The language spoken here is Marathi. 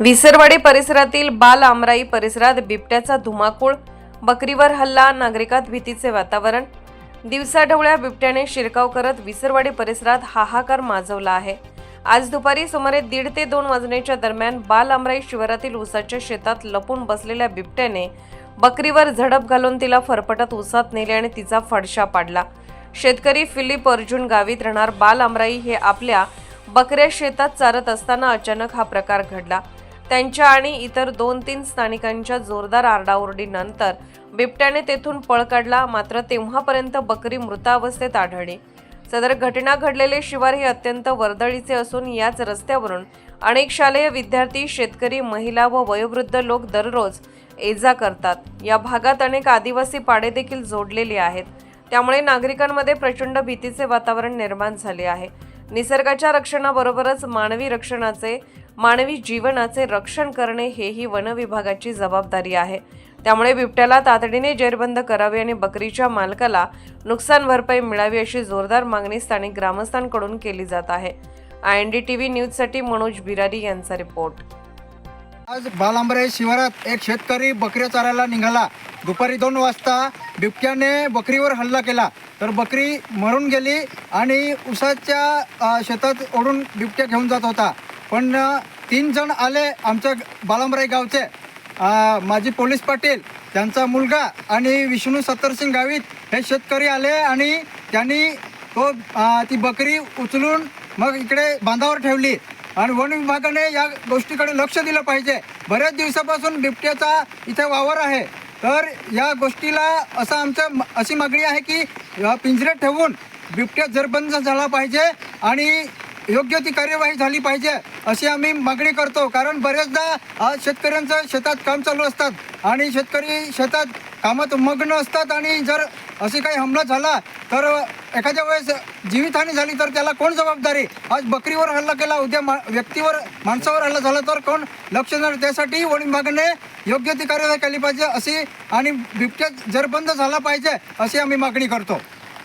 विसरवाडी परिसरातील बाल आमराई परिसरात बिबट्याचा धुमाकूळ बकरीवर हल्ला नागरिकात भीतीचे वातावरण. दिवसाढवळ्या बिबट्याने शिरकाव करत विसरवाडी परिसरात हाहाकार माजवला आहे. आज दुपारी सुमारे दीड ते दोन वाजण्याच्या दरम्यान बाल आमराई शिवारातील ऊसाच्या शेतात लपून बसलेल्या बिबट्याने बकरीवर झडप घालून तिला फरफटत ऊसात नेले आणि तिचा फडशा पाडला. शेतकरी फिलिप अर्जुन गावीत राहणार बाल आमराई हे आपल्या बकऱ्या शेतात चारत असताना अचानक हा प्रकार घडला. त्यांच्या आणि इतर दोन तीन स्थानिकांच्या जोरदार आरडाओरडीनंतर बिबट्याने तेथून पळ काढला मात्र तेव्हापर्यंत बकरी मृतावस्थेत आढळली. सदर घटना घडलेले शिवार हे अत्यंत वर्दळीचे असून याच रस्त्यावरून अनेक शालेय विद्यार्थी शेतकरी महिला व वयोवृद्ध लोक दररोज ये जा करतात. या भागात अनेक आदिवासी पाडे देखील जोडलेली आहेत. त्यामुळे नागरिकांमध्ये प्रचंड भीतीचे वातावरण निर्माण झाले आहे. निसर्गाच्या रक्षणाबरोबरच मानवी रक्षणाचे मानवी जीवनाचे रक्षण करणे हेही वन विभागाची जबाबदारी आहे. त्यामुळे बिबट्याला तातडीने जेरबंद करावे आणि बकरीच्या मालकाला नुकसान भरपाई मिळावी अशी जोरदार मागणी स्थानिक ग्रामस्थांकडून केली जात आहे. I N D T V न्यूजसाठी मनोज बिरारी यांचा रिपोर्ट. आज बालांबरे शिवारात एक शेतकरी बकऱ्या चारायला निघाला. दुपारी दोन वाजता बिबट्याने बकरीवर हल्ला केला. तर बकरी मरून गेली आणि उसाच्या शेतात ओढून बिबट्या घेऊन जात होता. पण तीन जण आले आमच्या बालामराई गावचे. माजी पोलीस पाटील त्यांचा मुलगा आणि विष्णू सत्तरसिंग गावित हे शेतकरी आले आणि त्यांनी तो ती बकरी उचलून मग इकडे बांधावर ठेवली. आणि वन विभागाने या गोष्टीकडे लक्ष दिलं पाहिजे. बऱ्याच दिवसापासून बिबट्याचा इथे वावर आहे. तर या गोष्टीला असं आमचं अशी मागणी आहे की पिंजरे पिंजऱ्यात ठेवून बिबट्या जरबंद झाला पाहिजे आणि योग्य ती कार्यवाही झाली पाहिजे अशी आम्ही मागणी करतो. कारण बरेचदा आज शेतकऱ्यांचं शेतात काम चालू असतात आणि शेतकरी शेतात कामात मग्न असतात आणि जर असे काही हमला झाला तर एखाद्या वेळेस जीवितहानी झाली तर त्याला कोण जबाबदारी? आज बकरीवर हल्ला केला उद्या मा व्यक्तीवर माणसावर हल्ला झाला तर कोण लक्ष देणार? त्यासाठी वन विभागाने योग्य ती कार्यवाही केली पाहिजे अशी आणि बिबट्या जरबंद झाला पाहिजे अशी आम्ही मागणी करतो.